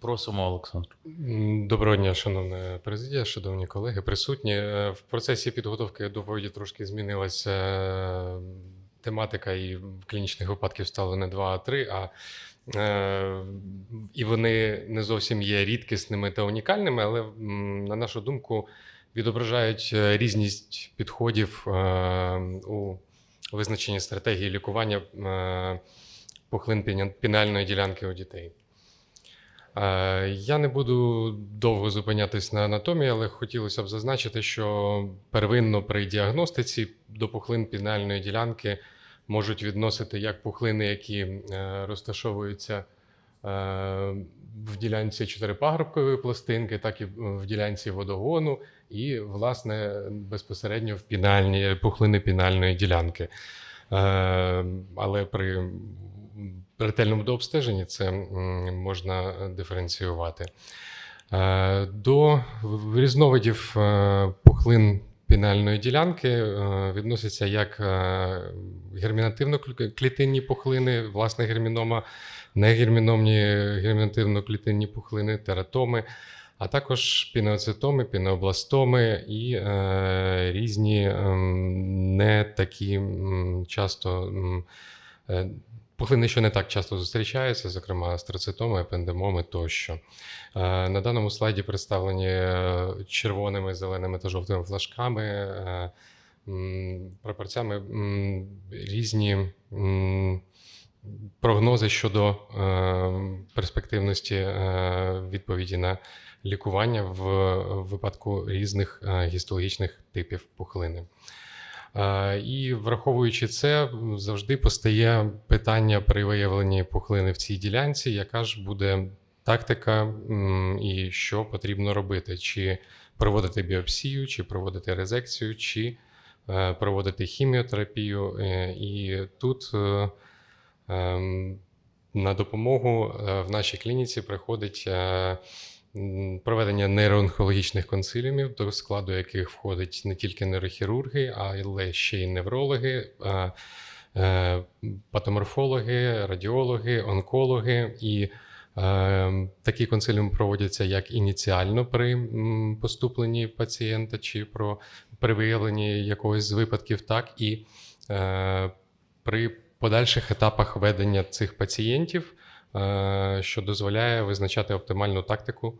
Просимо, Олександр. Доброго дня, шановна президія, шановні колеги, присутні. Е, В процесі підготовки доповіді трошки змінилася е, тематика, і клінічних випадків стало не два, а три. А е, і вони не зовсім є рідкісними та унікальними, але, на нашу думку, відображають різність підходів у визначенні стратегії лікування пухлин пінальної ділянки у дітей. Е, Я не буду довго зупинятись на анатомії, але хотілося б зазначити, що первинно при діагностиці до пухлин пінальної ділянки можуть відносити як пухлини, які е, розташовуються е, в ділянці чотирипагрубкової пластинки, так і в ділянці водогону, і, власне, безпосередньо в пінальні пухлини пінальної ділянки. Але при ретельному дообстеженні це можна диференціювати. Е, До різновидів е, пухлин пінальної ділянки е, відносяться як е, гермінативно-клітинні пухлини, власне гермінома, негерміномні гермінативно-клітинні пухлини, тератоми, а також пінеоцитоми, пінеобластоми і е, різні ем, не такі часто. е, Пухлини, що не так часто зустрічаються, зокрема астроцитоми, епендемоми тощо. Е, На даному слайді представлені е, червоними, зеленими та жовтими флажками, е, прапорцями різні прогнози щодо перспективності відповіді на лікування в випадку різних гістологічних типів пухлини. Е, І враховуючи це, завжди постає питання при виявленні пухлини в цій ділянці, яка ж буде тактика і що потрібно робити: чи проводити біопсію, чи проводити резекцію, чи е, проводити хіміотерапію. Е, І тут ем, на допомогу в нашій клініці приходить проведення нейроонкологічних консиліумів, до складу яких входить не тільки нейрохірурги, але ще й неврологи, е, патоморфологи, радіологи, онкологи. І е, такі консиліуми проводяться як ініціально при поступленні пацієнта чи про, при виявленні якогось з випадків, так і е, при подальших етапах ведення цих пацієнтів, що дозволяє визначати оптимальну тактику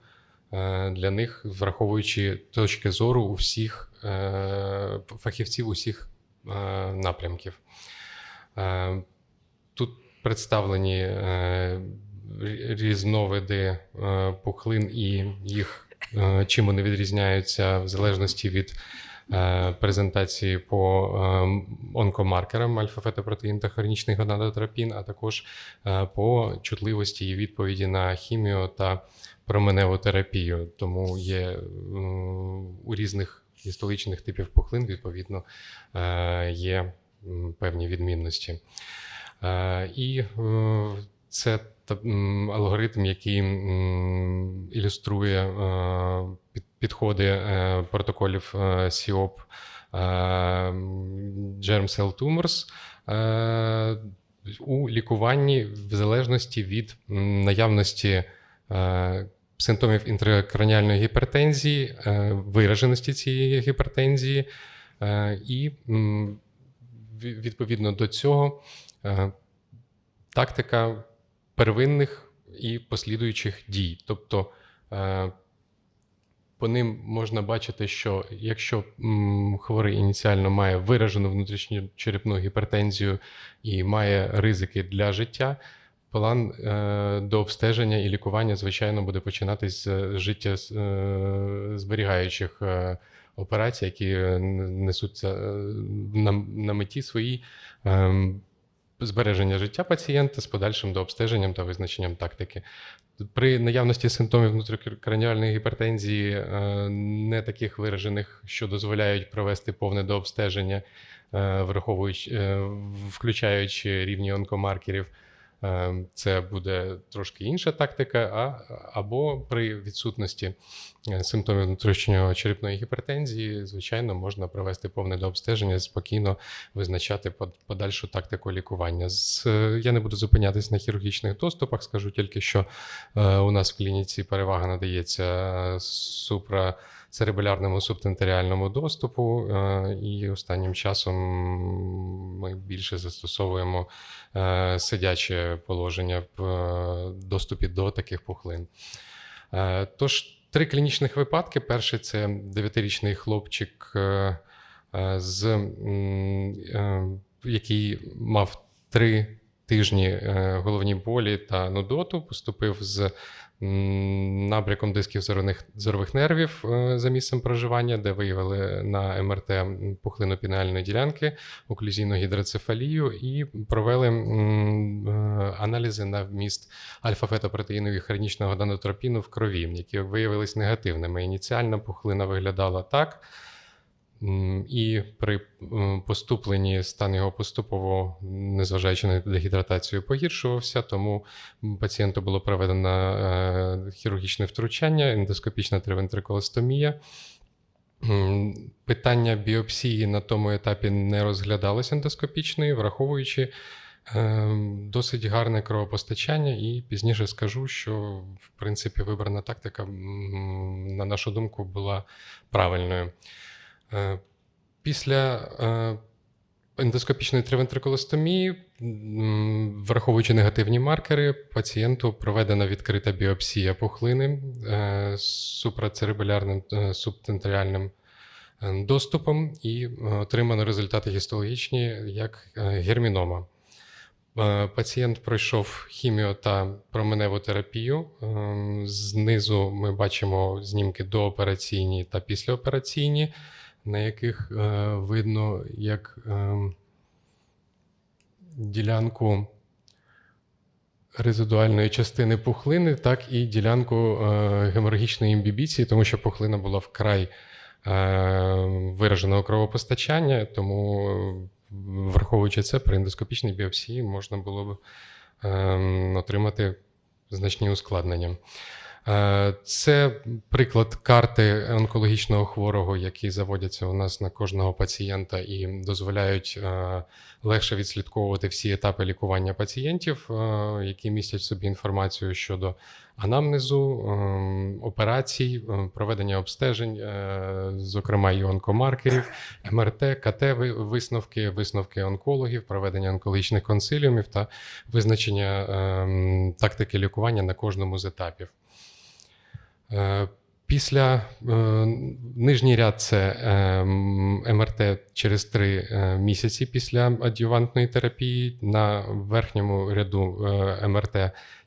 е, для них, враховуючи точки зору усіх е, фахівців усіх е, напрямків. Е, Тут представлені е, різновиди е, пухлин і їх, е, чим вони відрізняються в залежності від е, презентації по е, онкомаркерам альфа-фетопротеїн та хронічний гонадотропін, а також е, по чутливості і відповіді на хіміо та променеву терапію. Тому є е, у різних гістологічних типів пухлин, відповідно, е, є певні відмінності. Е, І е, це алгоритм, який ілюструє е, під- підходи е, протоколів е, СІОП е, Germ Cell Tumors е, у лікуванні в залежності від наявності е, симптомів інтракраніальної гіпертензії, е, вираженості цієї гіпертензії, е, і відповідно до цього е, тактика первинних і послідуючих дій. Тобто е, по ним можна бачити, що якщо хворий ініціально має виражену внутрішню черепну гіпертензію і має ризики для життя, план е, до обстеження і лікування, звичайно, буде починатись з життя е, зберігаючих е, операцій, які е, несуться е, на, меті своїй. Збереження життя пацієнта з подальшим дообстеженням та визначенням тактики. При наявності симптомів внутрікраніальної гіпертензії, е, не таких виражених, що дозволяють провести повне дообстеження, е, враховуючи, е, включаючи рівні онкомаркерів, це буде трошки інша тактика, а, або при відсутності е, симптомів внутрішньої черепної гіпертензії, звичайно, можна провести повне дообстеження, спокійно визначати под- подальшу тактику лікування. З, е, я не буду зупинятись на хірургічних доступах, скажу тільки, що е, у нас в клініці перевага надається е, супрацеребелярному субтентеріальному доступу, е, і останнім часом ми більше застосовуємо е, сидяче положення в е, доступі до таких пухлин. Тож, три клінічних випадки. Перший це 9-річний хлопчик, з, який мав три тижні головні болі та нудоту, поступив з м, набряком дисків зорових, зорових нервів е, за місцем проживання, де виявили на МРТ пухлину пінальної ділянки, оклюзійну гідроцефалію і провели е, аналізи на вміст альфа-фетопротеїну і хронічного данотропіну в крові, які виявились негативними. Ініціально пухлина виглядала так. І при поступленні стан його поступово, незважаючи на дегідратацію, погіршувався, тому пацієнту було проведено е, хірургічне втручання, ендоскопічна тривентриколостомія. Питання біопсії на тому етапі не розглядалось ендоскопічної, враховуючи е, досить гарне кровопостачання, і пізніше скажу, що в принципі вибрана тактика, на нашу думку, була правильною. Е, Після е, ендоскопічної тривентриколостомії, враховуючи негативні маркери, пацієнту проведена відкрита біопсія пухлини е, з супрацеребелярним субтентріальним доступом і отримано результати гістологічні як гермінома. Пацієнт пройшов хіміо та променеву терапію. Знизу ми бачимо знімки доопераційні та післяопераційні, на яких е, видно як ем, ділянку резидуальної частини пухлини, так і ділянку е, геморагічної імбібіції, тому що пухлина була вкрай е, вираженого кровопостачання, тому, е, враховуючи це, при ендоскопічній біопсії можна було б ем, отримати значні ускладнення. Е, Це приклад карти онкологічного хворого, які заводяться у нас на кожного пацієнта і дозволяють е, легше відслідковувати всі етапи лікування пацієнтів, е, які містять в собі інформацію щодо анамнезу, ем, операцій, проведення обстежень, зокрема і онкомаркерів, МРТ, КТ висновки, висновки онкологів, проведення онкологічних консиліумів та визначення ем, тактики лікування на кожному з етапів. Е, Після е, нижній ряд це е, МРТ через 3 місяці після адювантної терапії. На верхньому ряду МРТ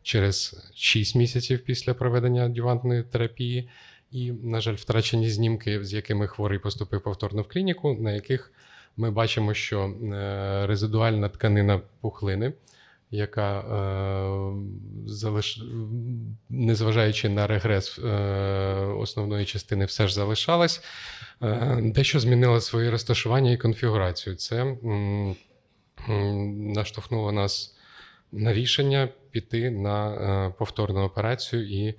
через 6 місяців після проведення адювантної терапії. І, на жаль, втрачені знімки, з якими хворий поступив повторно в клініку, на яких ми бачимо, що резидуальна тканина пухлини, яка, е, залиш... незважаючи на регрес е, основної частини, все ж залишалась, е, дещо змінила своє розташування і конфігурацію. Це м, м, наштовхнуло нас на рішення піти на е, повторну операцію і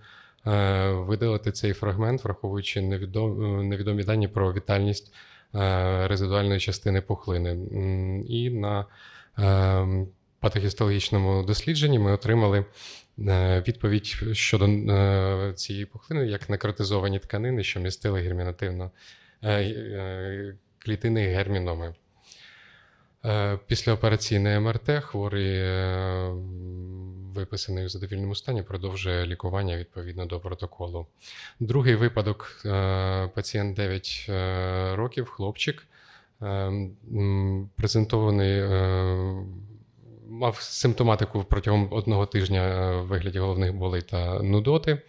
е, видалити цей фрагмент, враховуючи невідом, невідомі дані про вітальність е, резидуальної частини пухлини. І на е, патогістологічному дослідженні ми отримали е, відповідь щодо е, цієї пухлини як некротизовані тканини, що містили гермінативно е, клітини герміноми. Післяопераційне МРТ хворий виписаний у задовільному стані продовжує лікування відповідно до протоколу. Другий випадок: пацієнт 9 е, років, хлопчик, презентований. Е, Мав симптоматику протягом одного тижня е, в вигляді головних болей та нудоти.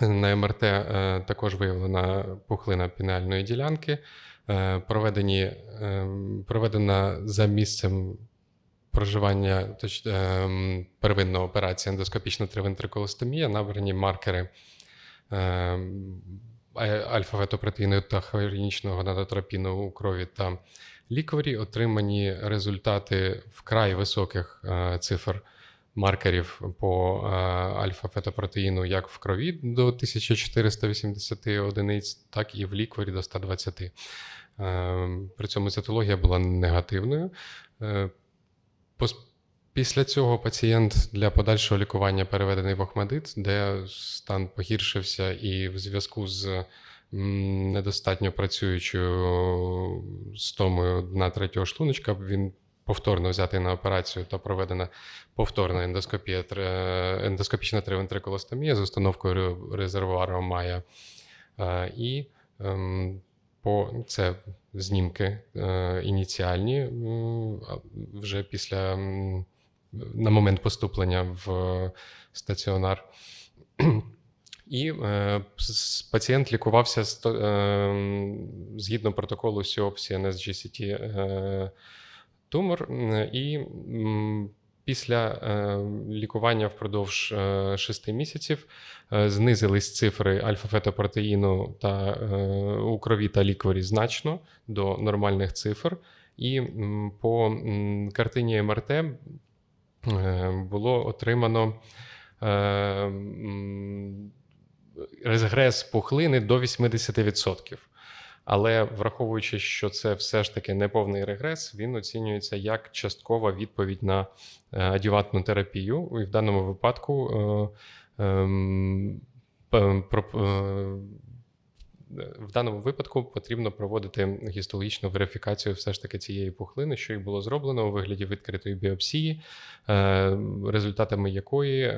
На МРТ е, також виявлена пухлина пінальної ділянки. Е, Проведені, е, проведена за місцем проживання точ, е, первинна операція ендоскопічна тривентриколостомія, набрані маркери е, альфа-фетопротеїну та хлорінічного гонадотропіну у крові та лікварі, отримані результати вкрай високих е, цифр маркерів по е, альфа-фетопротеїну як в крові до 1480 одиниць, так і в лікварі до 120. Е, При цьому цитологія була негативною. Е, Після цього пацієнт для подальшого лікування переведений в Охмадит, де стан погіршився, і в зв'язку з недостатньо працюючою стомою дна третього шлуночка він повторно взятий на операцію та проведена повторна ендоскопія, ендоскопічна тривентрикулостомія з установкою резервуару Майя. Е, І ем, по це знімки е, ініціальні вже після на момент поступлення в стаціонар. І е, пацієнт лікувався сто- е, згідно протоколу сіопсі NSGCT е, тумор. І м, після е, лікування впродовж е, 6 місяців е, знизились цифри альфа-фетопротеїну та е, у крові та лікварі значно до нормальних цифр. І м, по м, картині МРТ е, було отримано е, регрес пухлини до 80%. Але враховуючи, що це все ж таки не повний регрес, він оцінюється як часткова відповідь на е, адювантну терапію. І в даному випадку е, ем, про- е, в даному випадку потрібно проводити гістологічну верифікацію все ж таки цієї пухлини, що і було зроблено у вигляді відкритої біопсії, результатами якої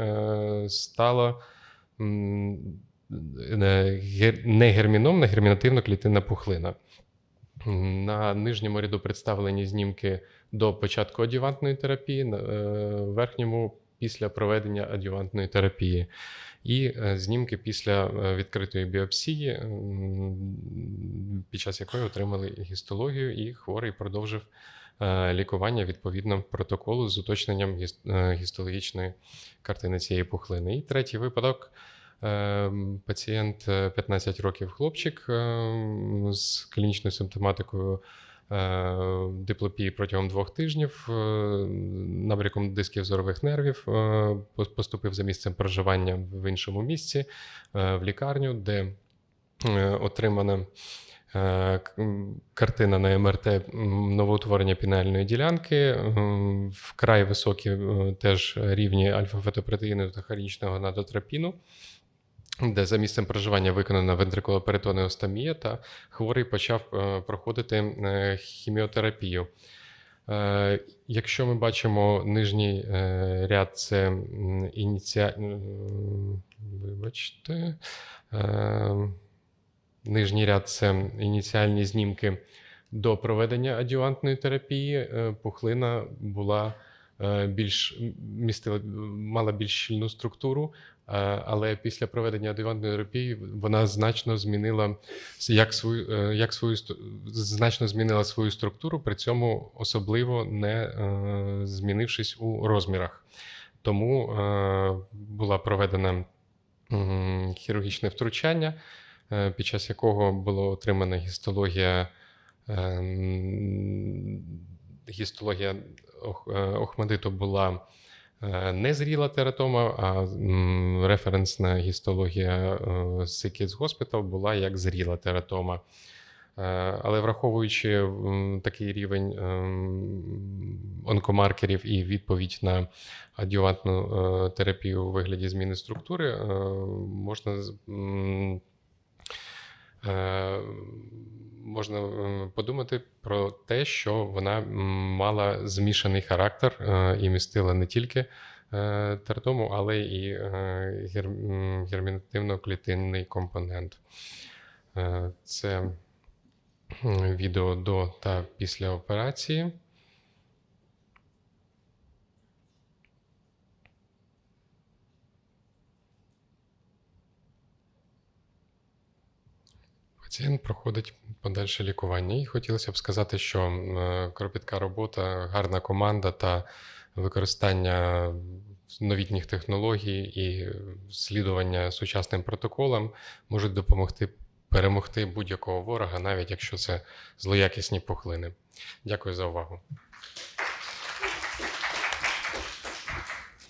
стало не гер- не герміномна, гермінативно клітинна пухлина. На нижньому ряду представлені знімки до початку адювантної терапії, на е, верхньому після проведення адювантної терапії. І е, знімки після е, відкритої біопсії, під час якої отримали гістологію, і хворий продовжив лікування відповідно протоколу з уточненням гістологічної картини цієї пухлини. І третій випадок. Е, Пацієнт е, 15 років хлопчик е, з клінічною симптоматикою е, диплопії протягом двох тижнів, е, набряком дисків зорових нервів, е, поступив за місцем проживання в іншому місці е, в лікарню, де е, отримана е, картина на МРТ новоутворення пінальної ділянки, е, вкрай високі е, теж рівні альфа-фетопротеїну та хронічного гонадотропіну, де за місцем проживання виконана вентрикулоперитонеостомія, та хворий почав е, проходити е, хіміотерапію. Е, Якщо ми бачимо нижній ряд, це ініціа... Вибачте. Нижній ряд це ініціальні знімки до проведення адювантної терапії. Пухлина була більш містила, мала більш щільну структуру, е, але після проведення адювантної терапії вона значно змінила як свою, е, як свою значно змінила свою структуру, при цьому особливо не е, змінившись у розмірах. Тому е, була проведена хірургічне втручання, е, під час якого було отримана гістологія, е, гістологія е, охмадиту була е, не зріла тератома, а референсна гістологія е, з Kids Hospital була як зріла тератома. Е, Але враховуючи такий рівень ем, онкомаркерів і відповідь на адювантну е, терапію у вигляді зміни структури, е, можна е, можна е, подумати про те, що вона мала змішаний характер е, і містила не тільки тертому, але і е, гермінативно-клітинний компонент. Е, Це відео до та після операції. Пацієнт проходить подальше лікування. І хотілося б сказати, що е, кропітка робота, гарна команда та використання новітніх технологій і слідування сучасним протоколам можуть допомогти перемогти будь-якого ворога, навіть якщо це злоякісні пухлини. Дякую за увагу.